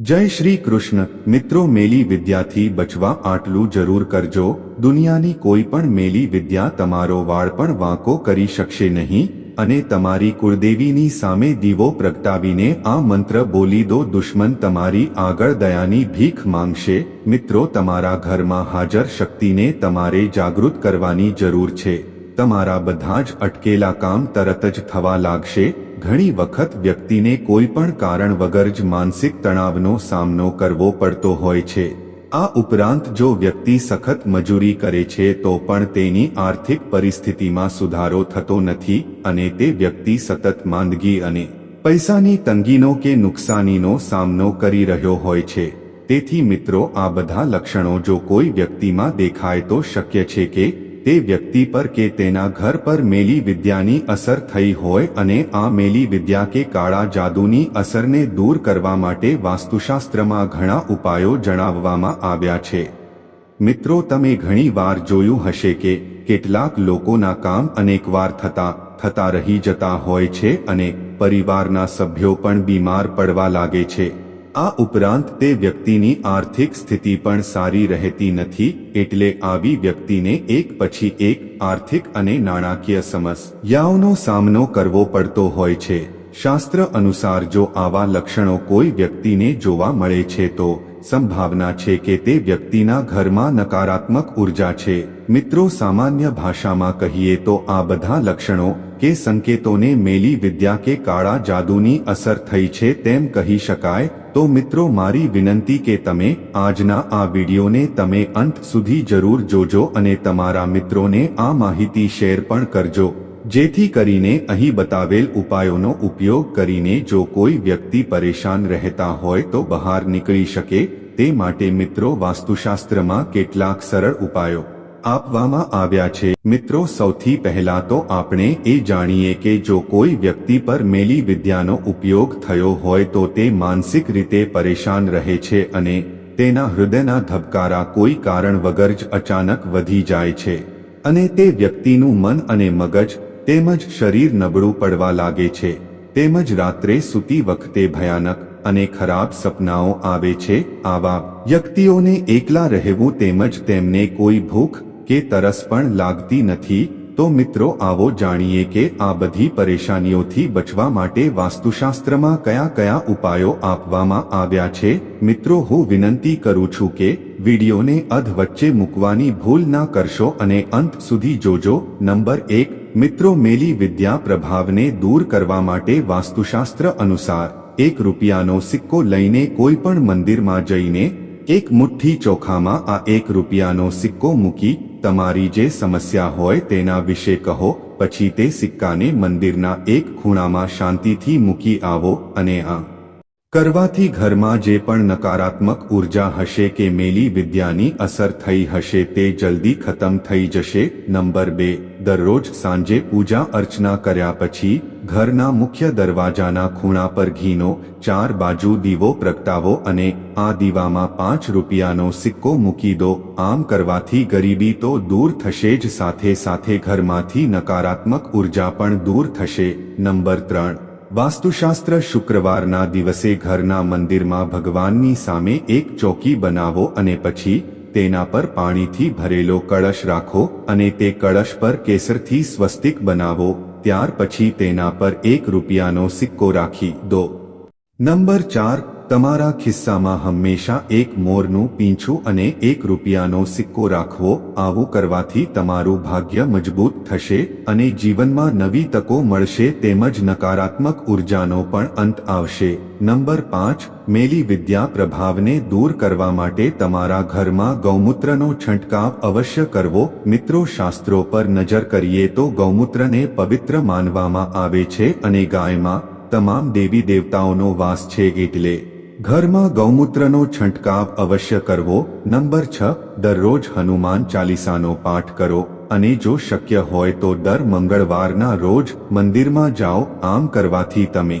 જય શ્રી કૃષ્ણ. મિત્રો, મેલી વિદ્યાથી બચવા આટલું જરૂર કરજો. દુનિયાની કોઈ પણ મેલી વિદ્યા તમારો વાળ પણ વાંકો કરી શકશે નહીં અને તમારી કુળદેવીની સામે દીવો પ્રગટાવીને આ મંત્ર બોલી દો, દુશ્મન તમારી આગળ દયાની ભીખ માંગશે. મિત્રો, તમારા ઘરમાં હાજર શક્તિને તમારે જાગૃત કરવાની જરૂર છે. તમારા બધા જ અટકેલા કામ તરત જ થવા લાગશે. ઘણી વખત વ્યક્તિને કોઈ પણ કારણ વગર જ માનસિક તણાવનો સામનો કરવો પડતો હોય છે. આ ઉપરાંત જો વ્યક્તિ સખત મજૂરી કરે છે તો પણ તેની આર્થિક પરિસ્થિતિમાં સુધારો થતો નથી અને તે વ્યક્તિ સતત માંદગી અને પૈસાની તંગીનો કે નુકસાનીનો સામનો કરી રહ્યો હોય છે. તેથી મિત્રો આ બધા લક્ષણો જો કોઈ વ્યક્તિમાં દેખાય તો શક્ય છે કે તે વ્યક્તિ પર કે તેના ઘર પર મેલી વિદ્યાની અસર થઈ હોય અને આ મેલી વિદ્યા કે કાળા જાદુની અસરને દૂર કરવા માટે વાસ્તુશાસ્ત્રમાં ઘણા ઉપાયો જણાવવામાં આવ્યા છે. મિત્રો, તમે ઘણી વાર જોયું હશે કે કેટલાક લોકોના કામ અનેકવાર થતા થતા રહી જતા હોય છે અને પરિવારના સભ્યો પણ બીમાર પડવા લાગે છે. આ ઉપરાંત તે વ્યક્તિની આર્થિક સ્થિતિ પણ સારી રહેતી નથી, એટલે આવી વ્યક્તિને એક પછી એક આર્થિક અને નાણાકીય સમસ્યાઓનો સામનો કરવો પડતો હોય છે. શાસ્ત્ર અનુસાર જો આવા લક્ષણો કોઈ વ્યક્તિને જોવા મળે છે તો સંભાવના છે કે તે વ્યક્તિના ઘરમાં નકારાત્મક ઊર્જા છે. મિત્રો, સામાન્ય ભાષામાં કહીએ તો આ બધા લક્ષણો કે સંકેતોને મેલી વિદ્યા કે કાળા જાદુની અસર થઈ છે તેમ કહી શકાય. તો મિત્રો, મારી વિનંતી કે તમે આજના આ વિડીયોને તમે અંત સુધી જરૂર જોજો અને તમારા મિત્રોને આ માહિતી શેર પણ કરજો. જેથી કરીને અહીં બતાવેલ ઉપાયોનો ઉપયોગ કરીને જો કોઈ વ્યક્તિ પરેશાન રહેતા હોય તો બહાર નીકળી શકે, તે માટે મિત્રો વાસ્તુશાસ્ત્રમાં કેટલાક સરળ ઉપાયો આપવામાં આવ્યા છે. મિત્રો, સૌથી પહેલા તો આપણે એ જાણીએ કે જો કોઈ વ્યક્તિ પર મેલી વિદ્યાનો ઉપયોગ થયો હોય તો તે માનસિક રીતે પરેશાન રહે છે અને તેના હૃદયના ધબકારા કોઈ કારણ વગર જ અચાનક વધી જાય છે. અને તે વ્યક્તિનું મન અને મગજ તેમજ શરીર નબળું પડવા લાગે છે. તેમજ રાત્રે સૂતી વખતે ભયાનક અને ખરાબ સપનાઓ આવે છે. આવા વ્યક્તિઓને એકલા રહેવું તેમજ તેમને કોઈ ભૂખ કે તરસ પણ લાગતી નથી. તો મિત્રો, આવો જાણીએ કે આ બધી પરેશાનીઓથી બચવા માટે વાસ્તુશાસ્ત્રમાં કયા કયા ઉપાયો આપવામાં આવ્યા છે. મિત્રો, હું વિનંતી કરું છું કે વિડીયોને અધ વચ્ચે મૂકવાની ભૂલ ના કરશો અને અંત સુધી જોજો. નંબર એક મિત્રો, મેલી વિદ્યા પ્રભાવને દૂર કરવા માટે વાસ્તુશાસ્ત્ર અનુસાર એક રૂપિયાનો સિક્કો લઈને કોઈ પણ મંદિરમાં જઈને એક મુઠ્ઠી ચોખામાં આ એક રૂપિયાનો સિક્કો મૂકી, તમારી જે સમસ્યા હોય તેના વિશે કહો, પછી તે સિક્કાને મંદિરના એક ખૂણામાં શાંતિથી મૂકી આવો અને આ કરવાથી ઘરમાં જે પણ નકારાત્મક ઊર્જા હશે કે મેલી વિદ્યાની અસર થઈ હશે તે જલ્દી ખતમ થઈ જશે. નંબર બે, દરરોજ સાંજે પૂજા અર્ચના કર્યા પછી ઘરના મુખ્ય દરવાજાના ખૂણા પર ઘીનો ચાર બાજુ દીવો પ્રગટાવો અને આ દીવામાં પાંચ રૂપિયાનો સિક્કો મૂકી દો. આમ કરવાથી ગરીબી તો દૂર થશે જ સાથે સાથે ઘરમાંથી નકારાત્મક ઊર્જા પણ દૂર થશે. નંબર ત્રણ વાસ્તુશાસ્ત્ર શુક્રવારના દિવસે ઘરના મંદિરમાં ભગવાનની સામે એક ચોકી બનાવો અને પછી તેના પર પાણીથી ભરેલો કળશ રાખો અને તે કળશ પર કેસરથી સ્વસ્તિક બનાવો, ત્યાર પછી તેના પર એક રૂપિયાનો સિક્કો રાખી દો. નંબર ચાર તમારા ખિસ્સામાં હંમેશા એક મોરનું પીંછું અને એક રૂપિયાનો સિક્કો રાખવો, આવું કરવાથી તમારું ભાગ્ય મજબૂત થશે અને જીવનમાં નવી તકો મળશે તેમજ નકારાત્મક ઉર્જાનો પણ અંત આવશે. નંબર પાંચ, મેલી વિદ્યા પ્રભાવને દૂર કરવા માટે તમારા ઘરમાં ગૌમૂત્રનો છંટકાવ અવશ્ય કરવો. મિત્રો, શાસ્ત્રો પર નજર કરીએ તો ગૌમૂત્રને પવિત્ર માનવામાં આવે છે અને ગાયમાં તમામ દેવી દેવતાઓનો વાસ છે એટલે ઘરમાં ગૌમૂત્રનો છંટકાવ અવશ્ય કરવો. નંબર છ, દરરોજ હનુમાન ચાલીસાનો પાઠ કરો અને જો શક્ય હોય તો દર મંગળવારના રોજ મંદિરમાં જાઓ. આમ કરવાથી તમે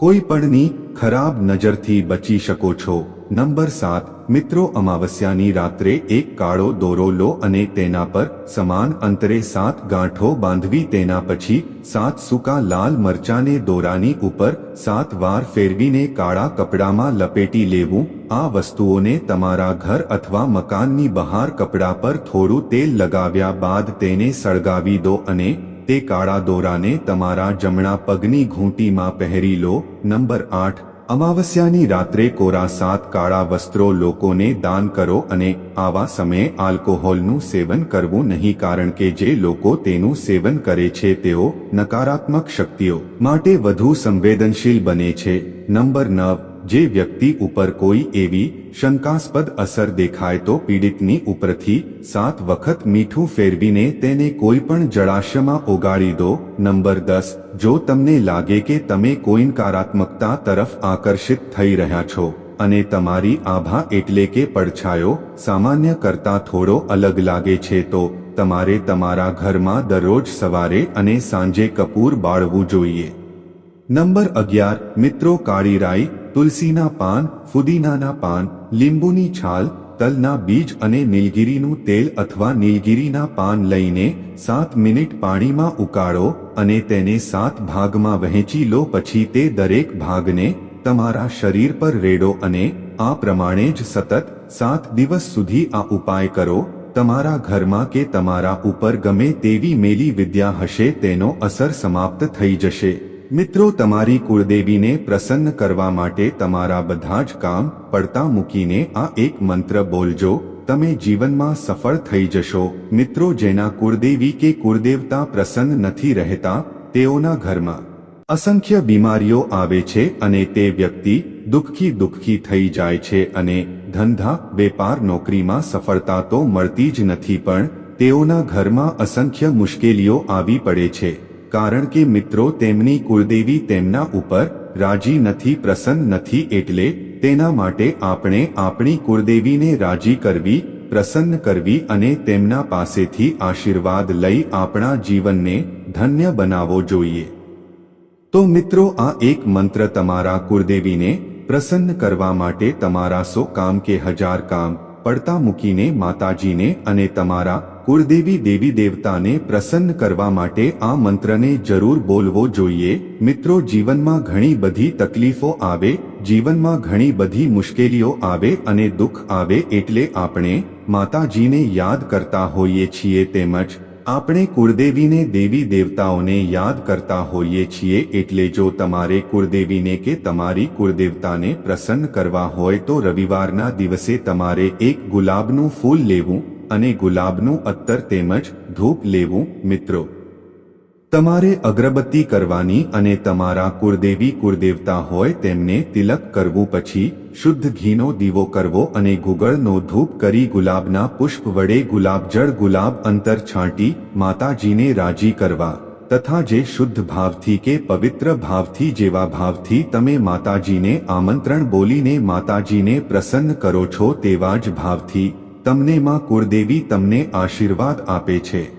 કોઈ પણની ખરાબ નજરથી બચી શકો છો. નંબર સાત, મિત્રો અમાવસ્યાની રાત્રે એક કાળો દોરો લો અને તેના પર સમાન અંતરે સાત ગાંઠો બાંધવી, તેના પછી સાત સૂકા લાલ મરચાને દોરાની ઉપર સાત વાર ફેરવીને કાળા કપડામાં લપેટી લેવું. આ વસ્તુઓને તમારા ઘર અથવા મકાનની બહાર કપડા પર થોડું તેલ લગાવ્યા બાદ તેને સળગાવી દો અને તે કાળા દોરાને તમારા જમણા પગની ઘૂંટીમાં પહેરી લો. નંબર આઠ. અમાવસ્યાની રાત્રે કોરા સાત કાળા વસ્ત્રો લોકોને દાન કરો અને આવા સમયે આલ્કોહોલનું સેવન કરવું નહીં કારણ કે જે લોકો તેનું સેવન કરે છે તેઓ નકારાત્મક શક્તિઓ માટે વધુ સંવેદનશીલ બને છે. નંબર નવ. જે વ્યક્તિ ઉપર કોઈ એવી શંકાસ્પદ અસર દેખાય તો પીડિતની ઉપરથી સાત વખત મીઠું ફેરવીને તેને કોઈ પણ જળાશયમાં ઓગાળી દો. નંબર દસ, જો તમને લાગે કે તમે કોઈ નકારાત્મકતા તરફ આકર્ષિત થઈ રહ્યા છો અને તમારી આભા એટલે કે પડછાયો સામાન્ય કરતા થોડો અલગ લાગે છે તો તમારે તમારા ઘરમાં દરરોજ સવારે અને સાંજે કપૂર બાળવું જોઈએ. નંબર અગિયાર, મિત્રો કાળી રાઈ, તુલસીના પાન, ફુદીનાના પાન, લીંબુની છાલ, તલના બીજ અને નીલગીરીનું તેલ અથવા નીલગીરીના પાન લઈને સાત મિનિટ પાણીમાં ઉકાળો અને તેને સાત ભાગમાં વહેંચી લો પછી તે દરેક ભાગને તમારા શરીર પર રેડો અને આ પ્રમાણે જ સતત સાત દિવસ સુધી આ ઉપાય કરો. તમારા ઘરમાં કે તમારા ઉપર ગમે તેવી મેલી વિદ્યા હશે તેનો અસર સમાપ્ત થઈ જશે. મિત્રો, તમારી કુળદેવીને પ્રસન્ન કરવા માટે તમારા બધા જ કામ પડતા મૂકીને આ એક મંત્ર બોલજો, તમે જીવનમાં સફળ થઈ જશો. મિત્રો, જેના કુળદેવી કે કુળદેવતા પ્રસન્ન નથી રહેતા, તેઓના ઘરમાં અસંખ્ય બીમારીઓ આવે છે અને તે વ્યક્તિ દુઃખી દુઃખી થઈ જાય છે અને ધંધા, વેપાર, નોકરીમાં સફળતા તો મળતી જ નથી, પણ તેઓના ઘરમાં અસંખ્ય મુશ્કેલીઓ આવી પડે છે. કારણ કે મિત્રો તેમની કુળદેવી તેમના ઉપર રાજી નથી, પ્રસન્ન નથી એટલે તેના માટે આપણે આપણી કુળદેવીને રાજી કરવી, પ્રસન્ન કરવી અને તેમના પાસેથી આશીર્વાદ લઈ આપણા જીવનને ધન્ય બનાવવો જોઈએ. તો મિત્રો આ એક મંત્ર તમારા કુળદેવીને પ્રસન્ન કરવા માટે તમારા સો કામ કે હજાર કામ પડતા મૂકીને માતાજીને અને તમારા કુળદેવી દેવી દેવતાને પ્રસન્ન કરવા માટે આ મંત્રને જરૂર બોલવો જોઈએ. મિત્રો, જીવનમાં ઘણી બધી તકલીફો આવે, જીવનમાં ઘણી બધી મુશ્કેલીઓ આવે અને દુઃખ આવે એટલે આપણે માતાજીને યાદ કરતા હોઈએ છીએ તેમજ આપણે કુળદેવીને દેવી દેવતાઓને યાદ કરતા હોઈએ છીએ એટલે જો તમારે કુળદેવીને કે તમારી કુળદેવતાને પ્રસન્ન કરવા હોય તો રવિવારના દિવસે તમારે એક ગુલાબનું ફૂલ લેવું અને ગુલાબનું અત્તર તેમજ ધૂપ લેવું, મિત્રો. તમારે અગરબત્તી કરવાની અને તમારા કુળદેવી કુળદેવતા હોય તેમને તિલક કરવું પછી શુદ્ધ ઘીનો દીવો કરવો અને ગુગળનો ધૂપ કરી ગુલાબના પુષ્પ વડે ગુલાબજળ ગુલાબ અંતર છાંટી માતાજીને રાજી કરવા. તથા જે શુદ્ધ ભાવથી કે પવિત્ર ભાવથી જેવા ભાવથી તમે માતાજીને આમંત્રણ બોલીને માતાજીને પ્રસન્ન કરો છો તેવા જ ભાવથી તમને માં કુળદેવી તમને આશીર્વાદ આપે છે.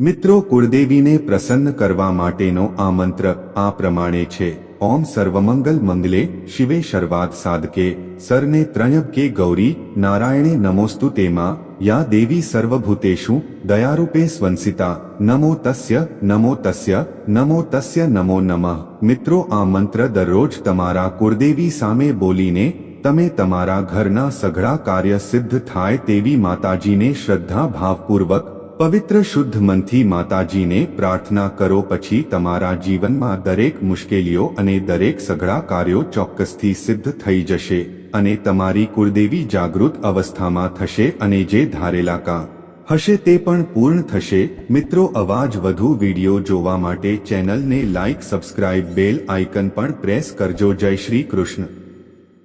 મિત્રો, કુળદેવીને પ્રસન્ન કરવા માટેનો આ મંત્ર આ પ્રમાણે છે. ઓમ સર્વમંગલ મંગલે શિવે શર્વાદ સાધકે, સરને ત્રણબ કે ગૌરી, નારાયણે નમોસ્તુ તેમાં, યા દેવી સર્વભૂતેશુ દયારૂપે સ્વંસિતા, નમો તસ્ય નમો તસ્ય નમો તસ્ય નમો નમઃ. મિત્રો, આ મંત્ર દરરોજ તમારા કુળદેવી સામે બોલીને તમે તમારા ઘરના સઘળા કાર્ય સિદ્ધ થાય તેવી માતાજીને શ્રદ્ધા ભાવપૂર્વક, પવિત્ર શુદ્ધ મનથી માતાજીને પ્રાર્થના કરો પછી તમારા જીવનમાં દરેક મુશ્કેલીઓ અને દરેક સઘળા કાર્યો ચોક્કસથી સિદ્ધ થઈ જશે અને તમારી કુળદેવી જાગૃત અવસ્થામાં થશે અને જે ધારેલા કા હશે તે પણ પૂર્ણ થશે. મિત્રો, અવાજ વધુ વીડિયો જોવા માટે ચેનલને લાઇક સબસ્ક્રાઇબ, બેલ આઇકન પણ પ્રેસ કરજો. જય શ્રી કૃષ્ણ.